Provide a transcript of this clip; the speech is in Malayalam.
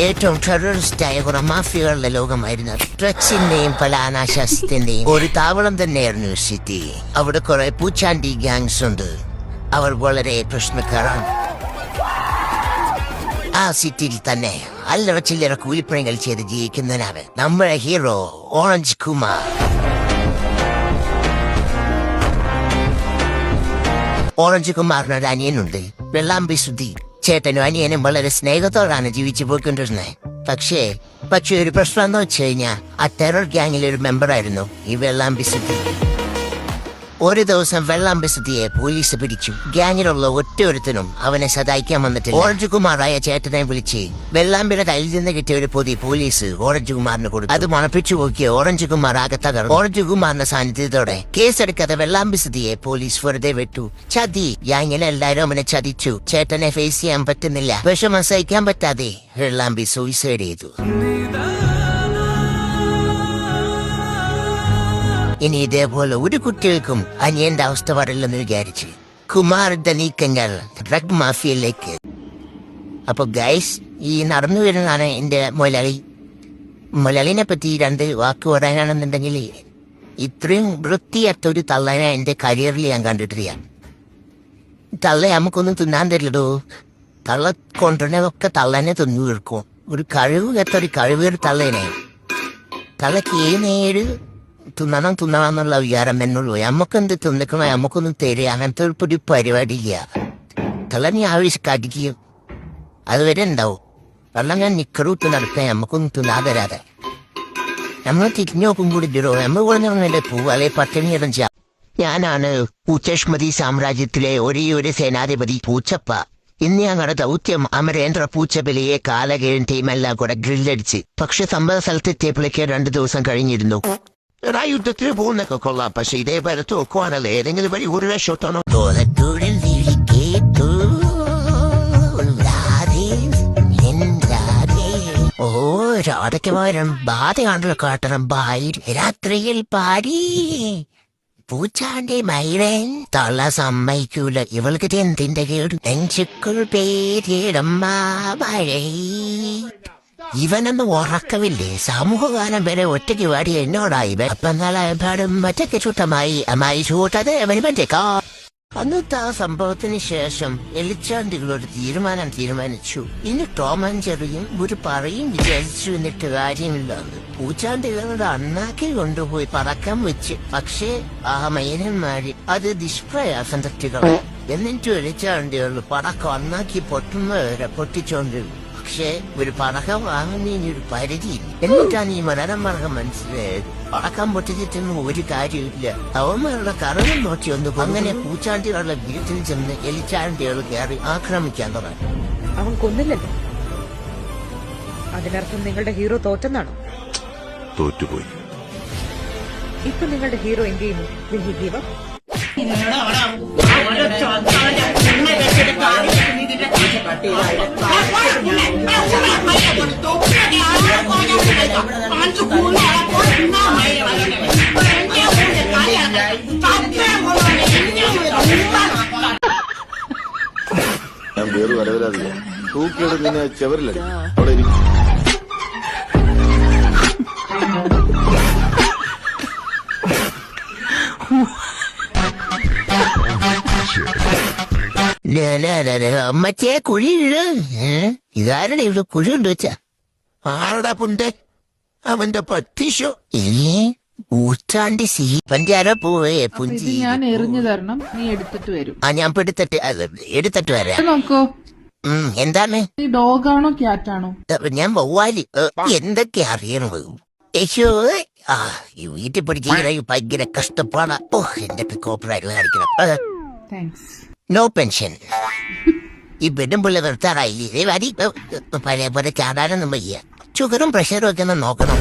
ഏറ്റവും ടെററിസ്റ്റായ കുറെ മാഫിയകളുടെ ലോകമായിരുന്നു ട്രക്സിന്റെയും പല അനാശാസ്യത്തിന്റെയും ഒരു താവളം തന്നെയായിരുന്നു സിറ്റി അവിടെ കുറെ പൂച്ചാണ്ടി ഗാങ്സ് ഉണ്ട്. അവർ വളരെ പ്രശ്നക്കാരാണ്. ആ സിറ്റിയിൽ തന്നെ അല്ലറ ചില്ലറ കൂലിപ്പണികൾ ചെയ്ത് ജീവിക്കുന്നതിനാണ് നമ്മുടെ ഹീറോ ഓറഞ്ച് കുമാർ ഓറഞ്ച് കുമാറിനൊരു അനിയനുണ്ട്. വെള്ളാമ്പി സുധി ചേട്ടനും അനിയനും വളരെ സ്നേഹത്തോടാണ് ജീവിച്ചു പോയിക്കൊണ്ടിരുന്നത്. പക്ഷേ പക്ഷേ ഒരു പ്രശ്നം എന്ന് വെച്ച് കഴിഞ്ഞാൽ ആ ടെറർ ഗ്യാങ്ങിലെ ഒരു മെമ്പറായിരുന്നു ഈ സുധി ഒരു ദിവസം വെള്ളാമ്പി സുധിയെ പോലീസ് പിടിച്ചു. ഗ്യാങ്ങിലുള്ള ഒറ്റൊരുത്തനും അവനെ സഹായിക്കാൻ വന്നിട്ടില്ല. ഓറഞ്ച് കുമാറായ ചേട്ടനെ വിളിച്ച് വെള്ളാമ്പിയുടെ കയ്യിൽ നിന്ന് കിട്ടിയ ഒരു പൊതി പോലീസ് ഓറഞ്ച് കുമാറിന് കൊടുത്തു. അത് മണപ്പിച്ചു നോക്കിയ ഓറഞ്ച് കുമാർ ആകെ ഓറഞ്ച് കുമാറിന്റെ സാന്നിധ്യത്തോടെ കേസെടുക്കാതെ വെള്ളാമ്പിസതിയെ പോലീസ് വെറുതെ വിട്ടു. ചതി. ഗ്യാങ്ങിലെ എല്ലാരും അവനെ ചതിച്ചു. ചേട്ടനെ ഫേസ് ചെയ്യാൻ പറ്റുന്നില്ല. വിഷമം സഹിക്കാൻ പറ്റാതെ വെള്ളാമ്പി സൂയിസൈഡ് ചെയ്തു. ഇനി ഇതേപോലെ ഒരു കുട്ടികൾക്കും അനിയന്റെ അവസ്ഥ പറയില്ലെന്ന് വിചാരിച്ച് കുമാർ നീക്കങ്ങൾ ഡ്രഗ് മാഫിയയിലേക്ക് അപ്പൊ ഗൈസ് ഈ നടന്നു വരുന്നതാണ് എന്റെ മൊലാളി. മൊലാളിനെ പറ്റി രണ്ട് വാക്ക് പറയാനാണെന്നുണ്ടെങ്കിൽ ഇത്രയും വൃത്തിയറ്റ ഒരു തള്ളനെ എന്റെ കരിയറിൽ ഞാൻ കണ്ടിട്ടില്ല. തള്ള നമുക്കൊന്നും തിന്നാൻ തരില്ലടോ. തള്ള കൊണ്ടുവരണതൊക്കെ തള്ളനെ തിന്നു തീർക്കും. ഒരു കഴിവ് കേട്ട ഒരു കഴിവേറ് തള്ളേനെ. തള്ളക്ക് ഏ നേര് തിന്നണം തിന്നണം എന്നുള്ള വിചാരം എന്നുള്ളൂ നമുക്കെന്ത് തിന്നിക്കണോ നമുക്കൊന്നും തരിക അങ്ങനത്തെ ഒരു പരിപാടി തള്ള നീ ആവശ്യക്കാട്ടിക്കും അതുവരെ ഉണ്ടാവും വെള്ളം ഞാൻ നിക്കറൂട്ട് നടക്കാൻ നമുക്കൊന്നും തിന്നാതെ തരാതെ നമ്മൾ തിരിഞ്ഞു നോക്കും കൂടി ഇല്ലോ നമ്മൾ കുറഞ്ഞ പോവും അല്ലെ പട്ടിണി ചെയ്യാം ഞാനാണ് പൂച്ചഷ്മതി സാമ്രാജ്യത്തിലെ ഒരേ ഒരു സേനാധിപതി പൂച്ചപ്പ. ഇന്ന് ഞങ്ങളുടെ ദൗത്യം അമരേന്ദ്ര പൂച്ചബലിയെ കാലകേഴും ടീമെല്ലാം കൂടെ ഗ്രില്ലടിച്ച് പക്ഷെ സംഭവ സ്ഥലത്തെത്തിയപ്പോഴേക്ക് രണ്ടു ദിവസം കഴിഞ്ഞിരുന്നു. എടാ യുദ്ധത്തിന് പോകുന്നൊക്കെ കൊള്ളാം പക്ഷെ ഇതേപോലെ തോക്കുവാണല്ലോ ഏതെങ്കിലും വഴി ഒരു രക്ഷോട്ടാണോ തോലത്തൂരിൽ വിളി കേട്ടു. ഓ രാധയ്ക്ക് പകരം ബാധയാണല്ലോ കാട്ടണം ബായി രാത്രിയിൽ പാടി. പൂച്ചാണ്ടി മൈരൻ തള്ള സമ്മതിക്കൂല. ഇവൾക്ക് എന്തിന്റെ കേട്? നെഞ്ചുക്കുൾ പേരിടമ്മ മഴേ. ഇവനൊന്നും ഉറക്കമില്ലേ? സമൂഹഗാനം വരെ ഒറ്റയ്ക്ക് വാടി എന്നോടായി പാടും മറ്റൊക്കെ ചൂട്ടമായി. അമ്മായി ചൂട്ടത് അവന് പറ്റേക്കാ അന്നത്തെ ആ സംഭവത്തിന് ശേഷം എലിച്ചാണ്ടികളോട് തീരുമാനം തീരുമാനിച്ചു. ഇനി ടോമൻ ചെറിയും ഒരു പറയും വിചാരിച്ചു എന്നിട്ട് കാര്യമില്ല. പൂച്ചാണ്ടികളുടെ അണ്ണാക്കി കൊണ്ടുപോയി പറക്കാൻ വെച്ച്. പക്ഷേ ആ മൈനന്മാര് അത് നിഷ്പ്രയാസം തട്ടികൾ എന്നിട്ട് എലിച്ചാണ്ടികൾ പടക്കം അണ്ണാക്കി പൊട്ടുന്നവരെ പൊട്ടിച്ചോണ്ടിരുന്നു. പക്ഷേ ഒരു പടക്കം വാങ്ങുന്നതിന് ഒരു പരിധി എന്നിട്ടാണ് ഈ മരണമാർഗം മനസ്സിലായത്. പടക്കം പൊട്ടിച്ചിട്ടൊന്നും ഒരു കാര്യമില്ല അവന്മാരുടെ കറവും നോക്കി ഒന്ന് അങ്ങനെ പൂച്ചാണ്ടികളുടെ വീട്ടിൽ ചെന്ന് എലിച്ചാണ്ടികൾ കയറി ആക്രമിക്കാൻ തുടങ്ങി. അവൻ കൊന്നില്ലല്ലോ. അതിനർത്ഥം നിങ്ങളുടെ ഹീറോ തോറ്റെന്നാണോ? തോറ്റുപോയി. ഇപ്പൊ നിങ്ങളുടെ ഹീറോ എന്ത് ചെയ്യുന്നു? വേറെ വരവരാതില്ല തൂക്കിയോട് നിന്നെ ചെവരില്ല അവിടെ ഇരിക്കും മറ്റേ കുഴിയിൽ ഇതാരുടെ ഇവിടെ കുഴി ഉണ്ട് വെച്ച? ആരുടെ പുണ്ടെ അവന്റെ ഏ? ഊറ്റാണ്ടി സീ പഞ്ചാര പോവേ പുഞ്ചി. ഞാൻ എറിഞ്ഞു തരണം. നീ എടുത്തിട്ട് വരും. ആ ഞാൻ എടുത്തിട്ട് എടുത്തിട്ട് വരാം. നോക്കോ. എന്താണ്? ഈ ഡോഗാണോ ക്യാറ്റാണോ? ഞാൻ വവ്വാലി. എന്തൊക്കെ അറിയണത്? യേശോ ആ ഈ വീട്ടിൽ പഠിച്ചിങ്ങനെ ഭയങ്കര കഷ്ടപ്പാടാ. ഓ എന്റെ കോപ്പറായിട്ട് കാണിക്കണം. No pension. ഈ ബെഡും പുള്ള നിർത്താറായി. വരി. പഴയ പോലെ ചാടാനൊന്നും വയ്യ. ഷുഗറും പ്രഷറും ഒക്കെ ഒന്ന് നോക്കണം.